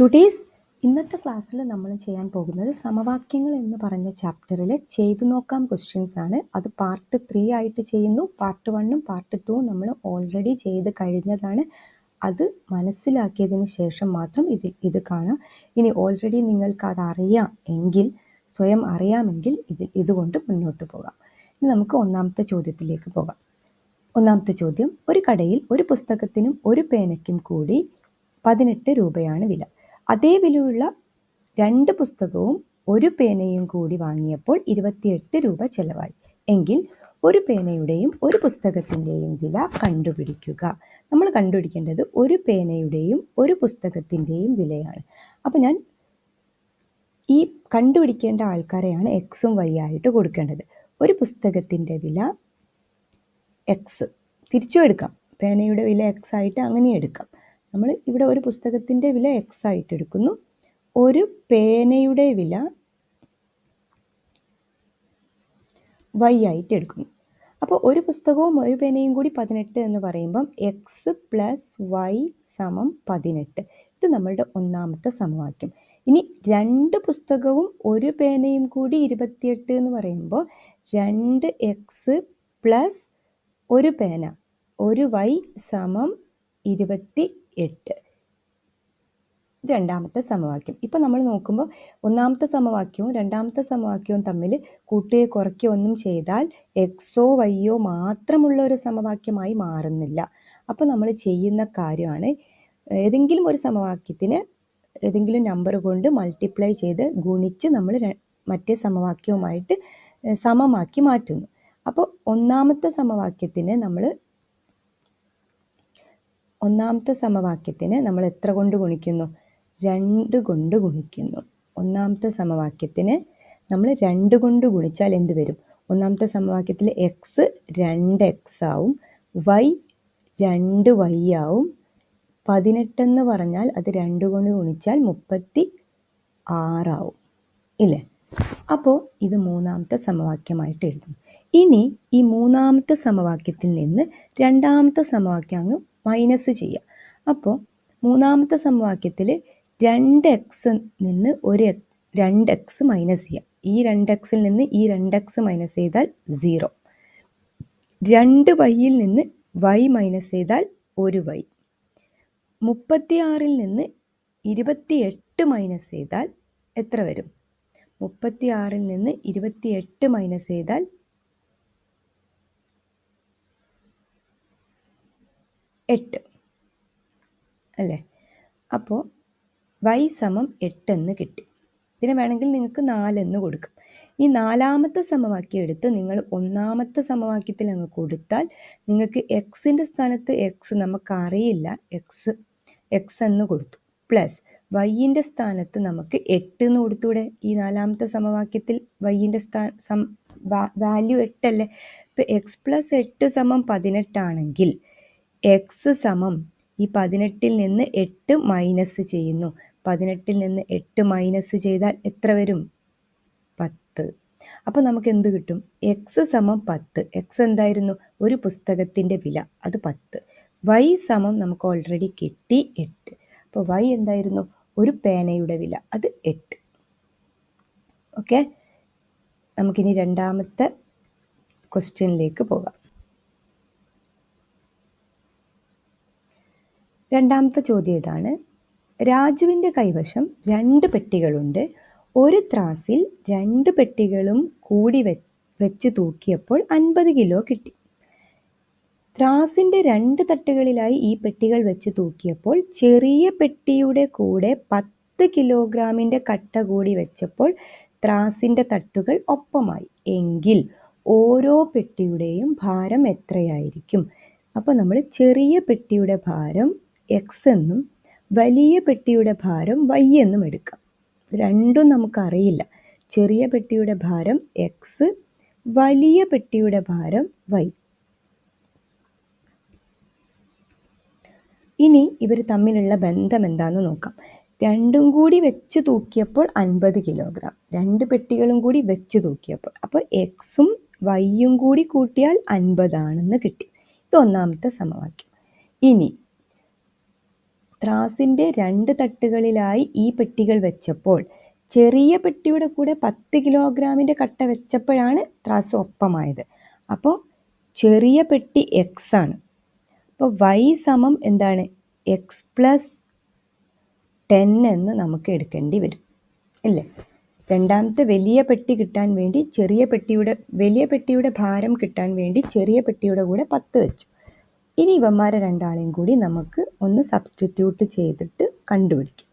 Today's ഇന്നത്തെ ക്ലാസ്സിൽ നമ്മൾ ചെയ്യാൻ പോകുന്നത് സമവാക്യങ്ങൾ എന്ന് പറഞ്ഞ ചാപ്റ്ററിലെ ചെയ്തു നോക്കാം ക്വസ്റ്റ്യൻസ് ആണ്. അത് പാർട്ട് ത്രീ ആയിട്ട് ചെയ്യുന്നു. പാർട്ട് വണ്ണും പാർട്ട് ടൂവും നമ്മൾ ഓൾറെഡി ചെയ്ത് കഴിഞ്ഞതാണ്. അത് മനസ്സിലാക്കിയതിന് ശേഷം മാത്രം ഇത് ഇത് കാണാം. ഇനി ഓൾറെഡി നിങ്ങൾക്ക് അത് എങ്കിൽ സ്വയം അറിയാമെങ്കിൽ ഇത് ഇതുകൊണ്ട് മുന്നോട്ട് പോകാം. ഇനി നമുക്ക് ഒന്നാമത്തെ ചോദ്യത്തിലേക്ക് പോകാം. ഒന്നാമത്തെ ചോദ്യം ഒരു കടയിൽ ഒരു പുസ്തകത്തിനും ഒരു പേനയ്ക്കും കൂടി പതിനെട്ട് രൂപയാണ് വില. അതേ വിലയുള്ള രണ്ട് പുസ്തകവും ഒരു പേനയും കൂടി വാങ്ങിയപ്പോൾ ഇരുപത്തിയെട്ട് രൂപ ചെലവായി. എങ്കിൽ ഒരു പേനയുടെയും ഒരു പുസ്തകത്തിന്റെയും വില കണ്ടുപിടിക്കുക. നമ്മൾ കണ്ടുപിടിക്കേണ്ടത് ഒരു പേനയുടെയും ഒരു പുസ്തകത്തിന്റെയും വിലയാണ്. അപ്പോൾ ഞാൻ ഈ കണ്ടുപിടിക്കേണ്ട ആൾക്കാരെയാണ് എക്സും വൈ ആയിട്ട് കൊടുക്കേണ്ടത്. ഒരു പുസ്തകത്തിന്റെ വില എക്സ് തിരിച്ചു എടുക്കാം. പേനയുടെ വില എക്സ് ആയിട്ട് അങ്ങനെ എടുക്കാം. നമ്മൾ ഇവിടെ ഒരു പുസ്തകത്തിന്റെ വില എക്സ് ആയിട്ട് എടുക്കുന്നു. ഒരു പേനയുടെ വില വൈ ആയിട്ട് എടുക്കുന്നു. അപ്പോൾ ഒരു പുസ്തകവും ഒരു പേനയും കൂടി പതിനെട്ട് എന്ന് പറയുമ്പം എക്സ് പ്ലസ് വൈ സമം പതിനെട്ട്. ഇത് നമ്മളുടെ ഒന്നാമത്തെ സമവാക്യം. ഇനി രണ്ട് പുസ്തകവും ഒരു പേനയും കൂടി ഇരുപത്തിയെട്ട് എന്ന് പറയുമ്പോൾ രണ്ട് എക്സ് പ്ലസ് ഒരു പേന. ഒരു വൈ സമം ഇരുപത്തി എട്ട്. രണ്ടാമത്തെ സമവാക്യം. ഇപ്പം നമ്മൾ നോക്കുമ്പോൾ ഒന്നാമത്തെ സമവാക്യവും രണ്ടാമത്തെ സമവാക്യവും തമ്മിൽ കൂട്ടുകയോ കുറയ്ക്കുകയോ ഒന്നും ചെയ്താൽ എക്സോ വൈയോ മാത്രമുള്ള ഒരു സമവാക്യമായി മാറുന്നില്ല. അപ്പോൾ നമ്മൾ ചെയ്യുന്ന കാര്യമാണ് ഏതെങ്കിലും ഒരു സമവാക്യത്തിന് ഏതെങ്കിലും നമ്പർ കൊണ്ട് മൾട്ടിപ്ലൈ ചെയ്ത് ഗുണിച്ച് നമ്മൾ മറ്റേ സമവാക്യവുമായിട്ട് സമമാക്കി മാറ്റുന്നു. അപ്പോൾ ഒന്നാമത്തെ സമവാക്യത്തിന് നമ്മൾ ഒന്നാമത്തെ സമവാക്യത്തിന് നമ്മൾ എത്ര കൊണ്ട് ഗുണിക്കുന്നു? രണ്ട് കൊണ്ട് ഗുണിക്കുന്നു. ഒന്നാമത്തെ സമവാക്യത്തിന് നമ്മൾ രണ്ട് കൊണ്ട് ഗുണിച്ചാൽ എന്ത് വരും? ഒന്നാമത്തെ സമവാക്യത്തിൽ എക്സ് രണ്ട് എക്സ് ആവും വൈ രണ്ട് വൈ ആവും. പതിനെട്ടെന്ന് പറഞ്ഞാൽ അത് രണ്ട് കൊണ്ട് ഗുണിച്ചാൽ മുപ്പത്തി ആറാവും ഇല്ലേ? അപ്പോൾ ഇത് മൂന്നാമത്തെ സമവാക്യമായിട്ട് എഴുതും ഇനി ഈ മൂന്നാമത്തെ സമവാക്യത്തിൽ നിന്ന് രണ്ടാമത്തെ സമവാക്യം അങ്ങ് മൈനസ് ചെയ്യുക. അപ്പോൾ മൂന്നാമത്തെ സമവാക്യത്തിൽ രണ്ട് എക്സ് നിന്ന് ഒരു രണ്ട് എക്സ് മൈനസ് ചെയ്യുക. ഈ രണ്ട് എക്സിൽ നിന്ന് ഈ രണ്ട് എക്സ് മൈനസ് ചെയ്താൽ സീറോ. രണ്ട് വൈയിൽ നിന്ന് വൈ മൈനസ് ചെയ്താൽ ഒരു വൈ മുപ്പത്തിയാറിൽ നിന്ന് ഇരുപത്തിയെട്ട് മൈനസ് ചെയ്താൽ എത്ര വരും? മുപ്പത്തിയാറിൽ നിന്ന് ഇരുപത്തിയെട്ട് മൈനസ് ചെയ്താൽ എട്ട്. അല്ലേ? അപ്പോൾ വൈ സമം എട്ടെന്ന് കിട്ടി. ഇതിനെ വേണമെങ്കിൽ നിങ്ങൾക്ക് നാലെന്ന് കൊടുക്കും. ഈ നാലാമത്തെ സമവാക്യം എടുത്ത് നിങ്ങൾ ഒന്നാമത്തെ സമവാക്യത്തിൽ അങ്ങ് കൊടുത്താൽ നിങ്ങൾക്ക് എക്സിന്റെ സ്ഥാനത്ത് എക്സ് നമുക്കറിയില്ല. എക്സ് എക്സ് എന്ന് കൊടുത്തു. പ്ലസ് വൈയിന്റെ സ്ഥാനത്ത് നമുക്ക് എട്ട് എന്ന് കൊടുത്തൂടെ ഈ നാലാമത്തെ സമവാക്യത്തിൽ? വൈയിന്റെ സ്ഥാ സം വാല്യൂ എട്ടല്ലേ? ഇപ്പോൾ എക്സ് പ്ലസ് എട്ട് സമം പതിനെട്ടാണെങ്കിൽ എക്സ് സമം ഈ പതിനെട്ടിൽ നിന്ന് എട്ട് മൈനസ് ചെയ്യുന്നു. പതിനെട്ടിൽ നിന്ന് എട്ട് മൈനസ് ചെയ്താൽ എത്ര വരും? പത്ത്. അപ്പോൾ നമുക്ക് എന്ത് കിട്ടും? എക്സ് സമം പത്ത്. എക്സ് എന്തായിരുന്നു? ഒരു പുസ്തകത്തിന്റെ വില. അത് പത്ത്. വൈ സമം നമുക്ക് ഓൾറെഡി കിട്ടി എട്ട്. അപ്പോൾ വൈ എന്തായിരുന്നു? ഒരു പേനയുടെ വില. അത് എട്ട്. ഓക്കെ നമുക്കിനി രണ്ടാമത്തെ ക്വസ്റ്റ്യനിലേക്ക് പോകാം. രണ്ടാമത്തെ ചോദ്യം ഇതാണ്. രാജുവിന്റെ കൈവശം രണ്ട് പെട്ടികളുണ്ട്. ഒരു ത്രാസിൽ രണ്ട് പെട്ടികളും കൂടി വെ വെച്ച് തൂക്കിയപ്പോൾ അൻപത് കിലോ കിട്ടി. ത്രാസിന്റെ രണ്ട് തട്ടുകളിലായി ഈ പെട്ടികൾ വെച്ച് തൂക്കിയപ്പോൾ ചെറിയ പെട്ടിയുടെ കൂടെ പത്ത് കിലോഗ്രാമിന്റെ കട്ട കൂടി വെച്ചപ്പോൾ ത്രാസിന്റെ തട്ടുകൾ ഒപ്പമായി. എങ്കിൽ ഓരോ പെട്ടിയുടെയും ഭാരം എത്രയായിരിക്കും? അപ്പോൾ നമ്മൾ ചെറിയ പെട്ടിയുടെ ഭാരം എക്സ് എന്നും വലിയ പെട്ടിയുടെ ഭാരം വൈ എന്നും എടുക്കാം. രണ്ടും നമുക്കറിയില്ല. ചെറിയ പെട്ടിയുടെ ഭാരം എക്സ് വലിയ പെട്ടിയുടെ ഭാരം വൈ ഇനി ഇവർ തമ്മിലുള്ള ബന്ധം എന്താണെന്ന് നോക്കാം. രണ്ടും കൂടി വെച്ച് തൂക്കിയപ്പോൾ അൻപത് കിലോഗ്രാം. രണ്ട് പെട്ടികളും കൂടി വെച്ച് തൂക്കിയപ്പോൾ. അപ്പോൾ എക്സും വൈയും കൂടി കൂട്ടിയാൽ അൻപതാണെന്ന് കിട്ടി. ഇത് ഒന്നാമത്തെ സമവാക്യം. ഇനി ത്രാസിന്റെ രണ്ട് തട്ടുകളിലായി ഈ പെട്ടികൾ വെച്ചപ്പോൾ ചെറിയ പെട്ടിയുടെ കൂടെ പത്ത് കിലോഗ്രാമിന്റെ കട്ട വെച്ചപ്പോഴാണ് ത്രാസ് ഒപ്പമായത്. അപ്പോൾ ചെറിയ പെട്ടി എക്സ് ആണ്. അപ്പോൾ വൈ സമം എന്താണ്? എക്സ് പ്ലസ് ടെൻ എന്ന് നമുക്ക് എടുക്കേണ്ടി വരും. അല്ലേ രണ്ടാമത്തെ വലിയ പെട്ടി കിട്ടാൻ വേണ്ടി ചെറിയ പെട്ടിയുടെ വലിയ പെട്ടിയുടെ ഭാരം കിട്ടാൻ വേണ്ടി ചെറിയ പെട്ടിയുടെ കൂടെ പത്ത് വെച്ചു. ഇനി ഇവന്മാരെ രണ്ടാളെയും കൂടി നമുക്ക് ഒന്ന് സബ്സ്റ്റിറ്റ്യൂട്ട് ചെയ്തിട്ട് കണ്ടുപിടിക്കും.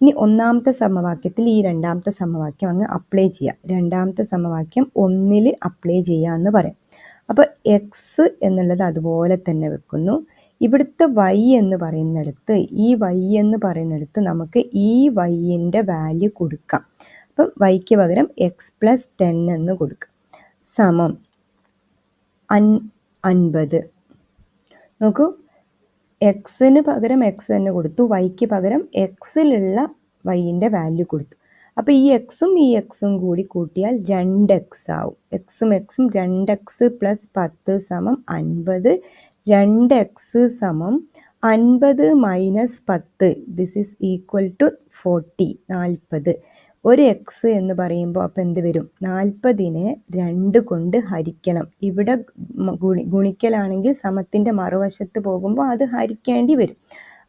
ഇനി ഒന്നാമത്തെ സമവാക്യത്തിൽ ഈ രണ്ടാമത്തെ സമവാക്യം അങ്ങ് അപ്ലൈ ചെയ്യാം. രണ്ടാമത്തെ സമവാക്യം ഒന്നിൽ അപ്ലൈ ചെയ്യാമെന്ന് പറയാം. അപ്പോൾ എക്സ് എന്നുള്ളത് അതുപോലെ തന്നെ വെക്കുന്നു. ഇവിടുത്തെ വൈ എന്ന് പറയുന്നിടത്ത് ഈ വൈ എന്ന് പറയുന്നിടത്ത് നമുക്ക് ഈ വൈന്റെ വാല്യൂ കൊടുക്കാം. അപ്പം വൈക്ക് പകരം എക്സ് പ്ലസ് ടെൻ എന്ന് കൊടുക്കാം. സമം അൻ അൻപത്. നോക്കൂ. എക്സിന് പകരം എക്സ് തന്നെ കൊടുത്തു. വൈക്ക് പകരം എക്സിലുള്ള വൈന്റെ വാല്യൂ കൊടുത്തു. അപ്പോൾ ഈ എക്സും ഈ എക്സും കൂടി കൂട്ടിയാൽ രണ്ട് എക്സ് ആവും. എക്സും എക്സും രണ്ട് എക്സ് പ്ലസ് പത്ത് സമം അൻപത്. രണ്ട് എക്സ് സമം അൻപത് മൈനസ് പത്ത്. This is equal to forty നാൽപ്പത് ഒരു എക്സ് എന്ന് പറയുമ്പോൾ അപ്പോൾ എന്ത് വരും? നാൽപ്പതിനെ രണ്ട് കൊണ്ട് ഹരിക്കണം. ഇവിടെ ഗുണി ഗുണിക്കലാണെങ്കിൽ സമത്തിന്റെ മറുവശത്ത് പോകുമ്പോൾ അത് ഹരിക്കേണ്ടി വരും.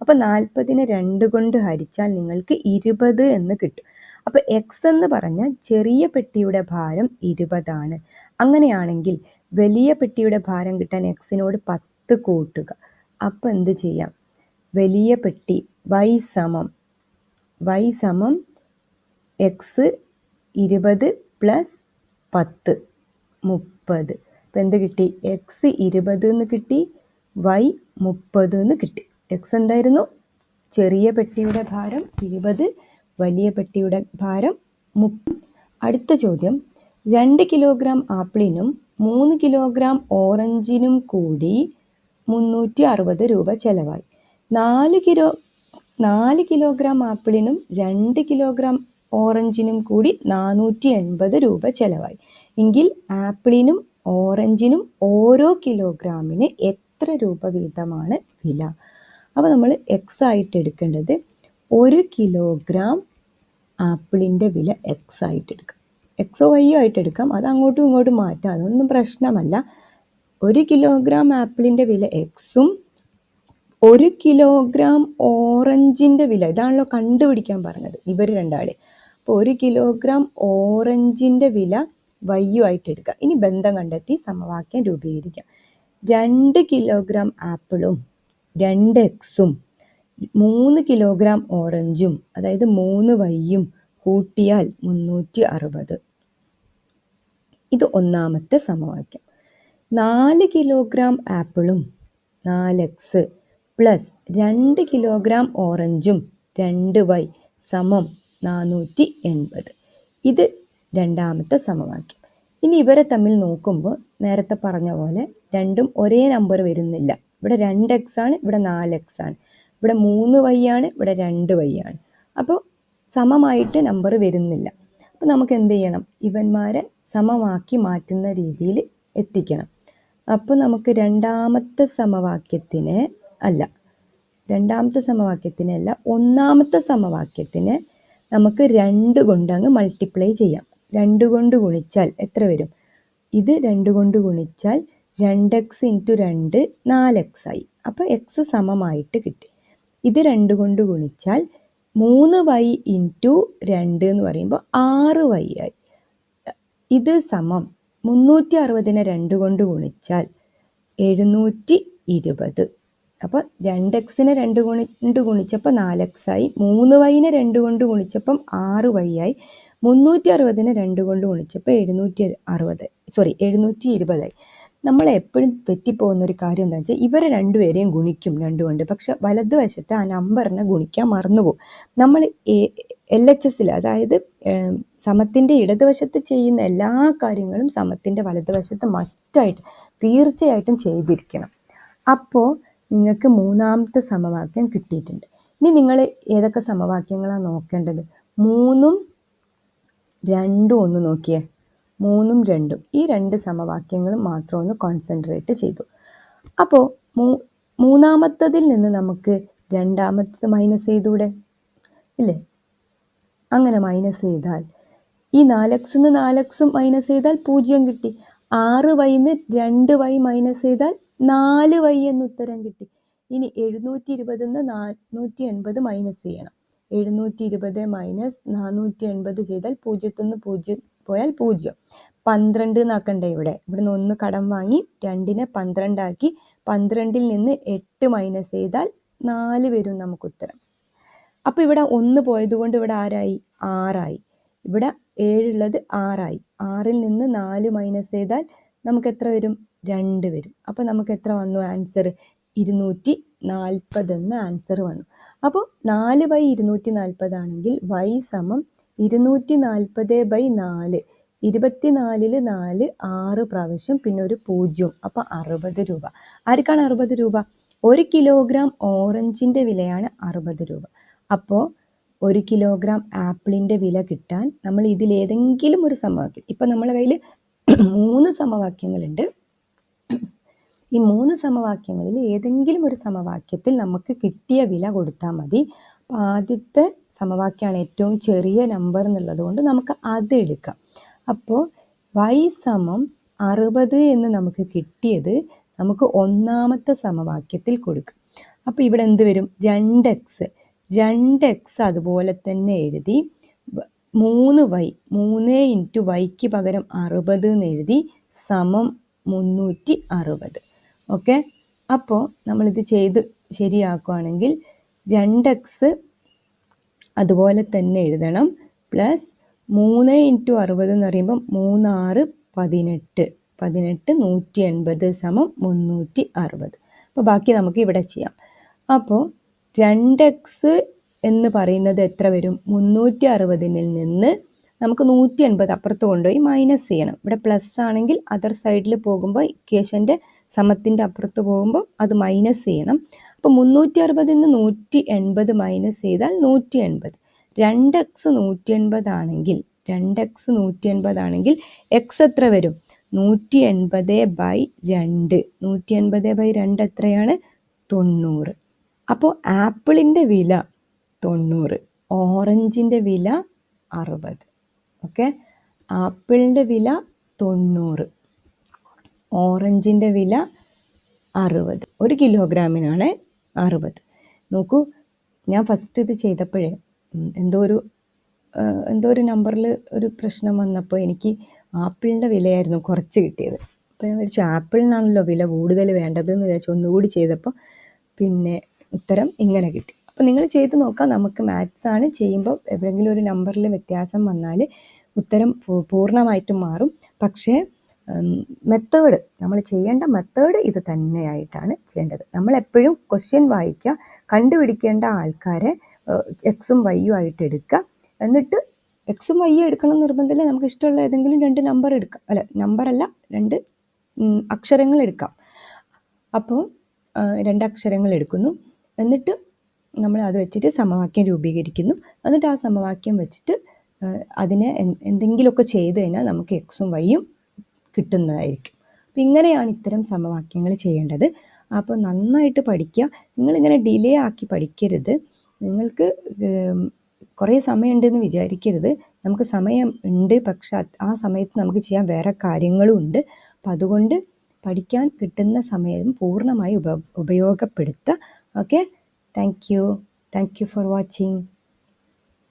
അപ്പോൾ നാൽപ്പതിനെ രണ്ട് കൊണ്ട് ഹരിച്ചാൽ നിങ്ങൾക്ക് ഇരുപത് എന്ന് കിട്ടും. അപ്പോൾ എക്സ് എന്ന് പറഞ്ഞാൽ ചെറിയ പെട്ടിയുടെ ഭാരം ഇരുപതാണ്. അങ്ങനെയാണെങ്കിൽ വലിയ പെട്ടിയുടെ ഭാരം കിട്ടാൻ എക്സിനോട് പത്ത് കൂട്ടുക. അപ്പോൾ എന്ത് ചെയ്യാം? വലിയ പെട്ടി വൈ സമം വൈ സമം എക്സ് ഇരുപത് പ്ലസ് പത്ത് മുപ്പത്. അപ്പം എന്ത് കിട്ടി? എക്സ് ഇരുപത് എന്ന് കിട്ടി വൈ മുപ്പത് എന്ന് കിട്ടി. എക്സ് എന്തായിരുന്നു? ചെറിയ പെട്ടിയുടെ ഭാരം ഇരുപത് വലിയ പെട്ടിയുടെ ഭാരം മുപ്പത്. അടുത്ത ചോദ്യം. രണ്ട് കിലോഗ്രാം ആപ്പിളിനും മൂന്ന് കിലോഗ്രാം ഓറഞ്ചിനും കൂടി മുന്നൂറ്റി അറുപത് രൂപ ചെലവായി. നാല് കിലോ നാല് കിലോഗ്രാം ആപ്പിളിനും രണ്ട് കിലോഗ്രാം ഓറഞ്ചിനും കൂടി നാനൂറ്റി എൺപത് രൂപ ചെലവായി. എങ്കിൽ ആപ്പിളിനും ഓറഞ്ചിനും ഓരോ കിലോഗ്രാമിന് എത്ര രൂപ വീതമാണ് വില? അപ്പോൾ നമ്മൾ എക്സ് ആയിട്ട് എടുക്കേണ്ടത് ഒരു കിലോഗ്രാം ആപ്പിളിന്റെ വില എക്സ് ആയിട്ട് എടുക്കാം. എക്സോ വൈയോ ആയിട്ട് എടുക്കാം. അത് അങ്ങോട്ടും ഇങ്ങോട്ടും മാറ്റാം. അതൊന്നും പ്രശ്നമല്ല. ഒരു കിലോഗ്രാം ആപ്പിളിന്റെ വില എക്സും ഒരു കിലോഗ്രാം ഓറഞ്ചിന്റെ വില. ഇതാണല്ലോ കണ്ടുപിടിക്കാൻ പറഞ്ഞത് ഇവർ രണ്ടാളെ. അപ്പോൾ ഒരു കിലോഗ്രാം ഓറഞ്ചിന്റെ വില വയ്യു ആയിട്ട് എടുക്കുക. ഇനി ബന്ധം കണ്ടെത്തി സമവാക്യം രൂപീകരിക്കാം രണ്ട് കിലോഗ്രാം ആപ്പിളും രണ്ട് എക്സും മൂന്ന് കിലോഗ്രാം ഓറഞ്ചും അതായത് മൂന്ന് വയ്യും കൂട്ടിയാൽ മുന്നൂറ്റി അറുപത്. ഇത് ഒന്നാമത്തെ സമവാക്യം. നാല് കിലോഗ്രാം ആപ്പിളും നാല് എക്സ് പ്ലസ് രണ്ട് കിലോഗ്രാം ഓറഞ്ചും രണ്ട് വൈ സമം നാനൂറ്റി എൺപത് ഇത് രണ്ടാമത്തെ സമവാക്യം. ഇനി ഇവരെ തമ്മിൽ നോക്കുമ്പോൾ നേരത്തെ പറഞ്ഞ പോലെ രണ്ടും ഒരേ നമ്പർ വരുന്നില്ല. ഇവിടെ രണ്ട് എക്സ് ആണ് ഇവിടെ നാല് എക്സ് ആണ്. ഇവിടെ മൂന്ന് വൈ ആണ് ഇവിടെ രണ്ട് വൈ ആണ്. അപ്പോൾ സമമായിട്ട് നമ്പർ വരുന്നില്ല. അപ്പോൾ നമുക്ക് എന്ത് ചെയ്യണം? ഇവന്മാരെ സമമാക്കി മാറ്റുന്ന രീതിയിൽ എത്തിക്കണം. അപ്പോൾ നമുക്ക് രണ്ടാമത്തെ സമവാക്യത്തിന് അല്ല രണ്ടാമത്തെ സമവാക്യത്തിനല്ല ഒന്നാമത്തെ സമവാക്യത്തിന് നമുക്ക് രണ്ട് കൊണ്ട് അങ്ങ് മൾട്ടിപ്ലൈ ചെയ്യാം. രണ്ട് കൊണ്ട് ഗുണിച്ചാൽ എത്ര വരും? ഇത് രണ്ട് കൊണ്ട് ഗുണിച്ചാൽ രണ്ട് എക്സ് ഇന്റു രണ്ട് നാല് എക്സ് ആയി. അപ്പോൾ എക്സ് സമമായിട്ട് കിട്ടി. ഇത് രണ്ട് കൊണ്ട് ഗുണിച്ചാൽ മൂന്ന് വൈ ഇന്റു രണ്ട് എന്ന് പറയുമ്പോൾ ആറ് വൈ ആയി. ഇത് സമം മുന്നൂറ്റി അറുപതിനെ രണ്ട് കൊണ്ട് ഗുണിച്ചാൽ എഴുന്നൂറ്റി ഇരുപത്. അപ്പോൾ രണ്ട് എക്സിനെ രണ്ട് കൊണ്ട് ഗുണിച്ചപ്പോൾ നാല് എക്സ് ആയി മൂന്ന് വൈനെ രണ്ട് കൊണ്ട് ഗുണിച്ചപ്പം ആറ് വൈ ആയി മുന്നൂറ്റി അറുപതിനെ രണ്ട് കൊണ്ട് ഗുണിച്ചപ്പോൾ എഴുന്നൂറ്റി അറുപത് സോറി എഴുന്നൂറ്റി ഇരുപതായി നമ്മൾ എപ്പോഴും തെറ്റിപ്പോകുന്ന ഒരു കാര്യം എന്താ വെച്ചാൽ ഇവരെ രണ്ടുപേരെയും ഗുണിക്കും രണ്ടുകൊണ്ട് പക്ഷെ വലതുവശത്ത് ആ നമ്പറിനെ ഗുണിക്കാൻ മറന്നുപോകും നമ്മൾ എൽ എച്ച് എസിൽ അതായത് സമത്തിന്റെ ഇടതുവശത്ത് ചെയ്യുന്ന എല്ലാ കാര്യങ്ങളും സമത്തിന്റെ വലതുവശത്ത് മസ്റ്റായിട്ട് തീർച്ചയായിട്ടും ചെയ്തിരിക്കണം. അപ്പോൾ നിങ്ങൾക്ക് മൂന്നാമത്തെ സമവാക്യം കിട്ടിയിട്ടുണ്ട്. ഇനി നിങ്ങൾ ഏതൊക്കെ സമവാക്യങ്ങളാണ് നോക്കേണ്ടത്? മൂന്നും രണ്ടും ഒന്ന് നോക്കിയേ. മൂന്നും രണ്ടും. ഈ രണ്ട് സമവാക്യങ്ങൾ മാത്രം ഒന്ന് കോൺസെൻട്രേറ്റ് ചെയ്തു. അപ്പോൾ മൂ മൂന്നാമത്തതിൽ നിന്ന് നമുക്ക് രണ്ടാമത്തത് മൈനസ് ചെയ്തൂടെ ഇല്ലേ? അങ്ങനെ മൈനസ് ചെയ്താൽ ഈ നാലക്സിന്ന് നാലക്സും മൈനസ് ചെയ്താൽ പൂജ്യം കിട്ടി. ആറ് വൈന്ന് രണ്ട് വൈ മൈനസ് ചെയ്താൽ നാല് വൈ എന്ന് ഉത്തരം കിട്ടി. ഇനി എഴുന്നൂറ്റി ഇരുപതിന്ന് നാനൂറ്റി എൺപത് മൈനസ് ചെയ്യണം. എഴുന്നൂറ്റി ഇരുപത് മൈനസ് നാനൂറ്റി എൺപത് ചെയ്താൽ പൂജ്യത്തിൽ നിന്ന് പൂജ്യം പോയാൽ പൂജ്യം. പന്ത്രണ്ട് എന്നാക്കണ്ടേ ഇവിടെ? ഇവിടുന്ന് ഒന്ന് കടം വാങ്ങി രണ്ടിനെ പന്ത്രണ്ടാക്കി പന്ത്രണ്ടിൽ നിന്ന് എട്ട് മൈനസ് ചെയ്താൽ നാല് വരും നമുക്ക് ഉത്തരം. അപ്പോൾ ഇവിടെ ഒന്ന് പോയത് കൊണ്ട് ഇവിടെ ആരായി? ആറായി. ഇവിടെ ഏഴുള്ളത് ആറായി. ആറിൽ നിന്ന് നാല് മൈനസ് ചെയ്താൽ നമുക്ക് എത്ര വരും? രണ്ട് വരും. അപ്പോൾ നമുക്ക് എത്ര വന്നു? ആൻസർ ഇരുന്നൂറ്റി നാൽപ്പത് എന്ന ആൻസർ വന്നു. അപ്പോൾ നാല് ബൈ ഇരുന്നൂറ്റി നാൽപ്പതാണെങ്കിൽ വൈ സമം ഇരുന്നൂറ്റി നാൽപ്പത് ബൈ നാല്. ഇരുപത്തിനാലിൽ നാല് ആറ് പ്രാവശ്യം പിന്നെ ഒരു പൂജ്യം. അപ്പോൾ അറുപത് രൂപ. ആർക്കാണ് അറുപത് രൂപ? ഒരു കിലോഗ്രാം ഓറഞ്ചിന്റെ വിലയാണ് അറുപത് രൂപ. അപ്പോൾ ഒരു കിലോഗ്രാം ആപ്പിളിന്റെ വില കിട്ടാൻ നമ്മൾ ഇതിലേതെങ്കിലും ഒരു സമവാക്യം. ഇപ്പം നമ്മളെ കയ്യിൽ മൂന്ന് സമവാക്യങ്ങളുണ്ട്. ഈ മൂന്ന് സമവാക്യങ്ങളിൽ ഏതെങ്കിലും ഒരു സമവാക്യത്തിൽ നമുക്ക് കിട്ടിയ വില കൊടുത്താൽ മതി. ആദ്യത്തെ സമവാക്യമാണ് ഏറ്റവും ചെറിയ നമ്പർ എന്നുള്ളത് കൊണ്ട് നമുക്ക് അത് എടുക്കാം. അപ്പോൾ വൈ സമം അറുപത് എന്ന് നമുക്ക് കിട്ടിയത് നമുക്ക് ഒന്നാമത്തെ സമവാക്യത്തിൽ കൊടുക്കും. അപ്പോൾ ഇവിടെ എന്ത് വരും? രണ്ട് എക്സ് രണ്ട് എക്സ് അതുപോലെ തന്നെ എഴുതി മൂന്ന് വൈ മൂന്ന് ഇന്റു വൈക്ക് പകരം അറുപത് എന്ന് എഴുതി സമം മുന്നൂറ്റി അറുപത് ഓക്കെ? അപ്പോൾ നമ്മളിത് ചെയ്ത് ശരിയാക്കുകയാണെങ്കിൽ രണ്ട് എക്സ് അതുപോലെ തന്നെ എഴുതണം. പ്ലസ് മൂന്ന് ഇന്റു അറുപത് എന്ന് പറയുമ്പം മൂന്നാറ് പതിനെട്ട്. പതിനെട്ട് നൂറ്റി എൺപത് സമം മുന്നൂറ്റി അറുപത് അപ്പോൾ ബാക്കി നമുക്ക് ഇവിടെ ചെയ്യാം. അപ്പോൾ രണ്ട് എക്സ് എന്ന് പറയുന്നത് എത്ര വരും? മുന്നൂറ്റി അറുപതിനിൽ നിന്ന് നമുക്ക് നൂറ്റി എൺപത് അപ്പുറത്ത് കൊണ്ടുപോയി മൈനസ് ചെയ്യണം. ഇവിടെ പ്ലസ് ആണെങ്കിൽ അതർ സൈഡിൽ പോകുമ്പോൾ ഇക്വേഷന്റെ സമത്തിന്റെ അപ്പുറത്ത് പോകുമ്പോൾ അത് മൈനസ് ചെയ്യണം. അപ്പോൾ മുന്നൂറ്റി അറുപതിൽ നിന്ന് നൂറ്റി എൺപത് മൈനസ് ചെയ്താൽ നൂറ്റി എൺപത് രണ്ട് എക്സ് നൂറ്റി എൺപതാണെങ്കിൽ രണ്ട് എക്സ് നൂറ്റി എൺപതാണെങ്കിൽ എക്സ് എത്ര വരും? നൂറ്റി എൺപത് ബൈ രണ്ട്. നൂറ്റി എൺപത് ബൈ രണ്ട് എത്രയാണ്? തൊണ്ണൂറ്. അപ്പോൾ ആപ്പിളിന്റെ വില തൊണ്ണൂറ്. ഓറഞ്ചിന്റെ വില അറുപത്. ഓക്കെ? ആപ്പിളിന്റെ വില തൊണ്ണൂറ്. ഓറഞ്ചിന്റെ വില അറുപത്. ഒരു കിലോഗ്രാമിനാണ് അറുപത്. നോക്കൂ ഞാൻ ഫസ്റ്റ് ഇത് ചെയ്തപ്പോഴേ എന്തോ ഒരു എന്തോ ഒരു നമ്പറിൽ ഒരു പ്രശ്നം വന്നപ്പോൾ എനിക്ക് ആപ്പിളിന്റെ വിലയായിരുന്നു കുറച്ച് കിട്ടിയത്. അപ്പോൾ ഞാൻ വിചാരിച്ചു ആപ്പിളിനാണല്ലോ വില കൂടുതൽ വേണ്ടതെന്ന് വിചാരിച്ചു ഒന്നുകൂടി ചെയ്തപ്പോൾ പിന്നെ ഉത്തരം ഇങ്ങനെ കിട്ടി. അപ്പോൾ നിങ്ങൾ ചെയ്ത് നോക്കാം നമുക്ക് മാത്സാണ് ചെയ്യുമ്പോൾ എവിടെയെങ്കിലും ഒരു നമ്പറിൽ വ്യത്യാസം വന്നാൽ ഉത്തരം പൂർണമായിട്ടും മാറും. പക്ഷേ മെത്തേഡ് നമ്മൾ ചെയ്യേണ്ട മെത്തേഡ് ഇത് തന്നെയായിട്ടാണ് ചെയ്യേണ്ടത്. നമ്മൾ എപ്പോഴും ക്വസ്റ്റ്യൻ വായിക്കുക കണ്ടുപിടിക്കേണ്ട ആൾക്കാരെ എക്സും വൈയും ആയിട്ട് എടുക്കുക. എന്നിട്ട് എക്സും വൈയും എടുക്കണം നിർബന്ധമില്ല. നമുക്ക് ഇഷ്ടമുള്ള ഏതെങ്കിലും രണ്ട് നമ്പർ എടുക്കാം. അല്ല നമ്പറല്ല രണ്ട് അക്ഷരങ്ങൾ എടുക്കാം. അപ്പോൾ രണ്ട് അക്ഷരങ്ങൾ എടുക്കുന്നു. എന്നിട്ട് നമ്മൾ അത് വെച്ചിട്ട് സമവാക്യം രൂപീകരിക്കുന്നു. എന്നിട്ട് ആ സമവാക്യം വെച്ചിട്ട് അതിനെ എന്തെങ്കിലുമൊക്കെ ചെയ്ത് കഴിഞ്ഞാൽ നമുക്ക് എക്സും വൈയും കിട്ടുന്നതായിരിക്കും. അപ്പം ഇങ്ങനെയാണ് ഇത്തരം സമവാക്യങ്ങൾ ചെയ്യേണ്ടത്. അപ്പോൾ നന്നായിട്ട് പഠിക്കുക. നിങ്ങളിങ്ങനെ ഡിലേ ആക്കി പഠിക്കരുത്. നിങ്ങൾക്ക് കുറേ സമയമുണ്ടെന്ന് വിചാരിക്കരുത്. നമുക്ക് സമയം ഉണ്ട് പക്ഷെ ആ സമയത്ത് നമുക്ക് ചെയ്യാൻ വേറെ കാര്യങ്ങളും ഉണ്ട്. അപ്പം അതുകൊണ്ട് പഠിക്കാൻ കിട്ടുന്ന സമയം പൂർണമായി ഉപ ഉപയോഗപ്പെടുത്തുക. Okay thank you thank you for watching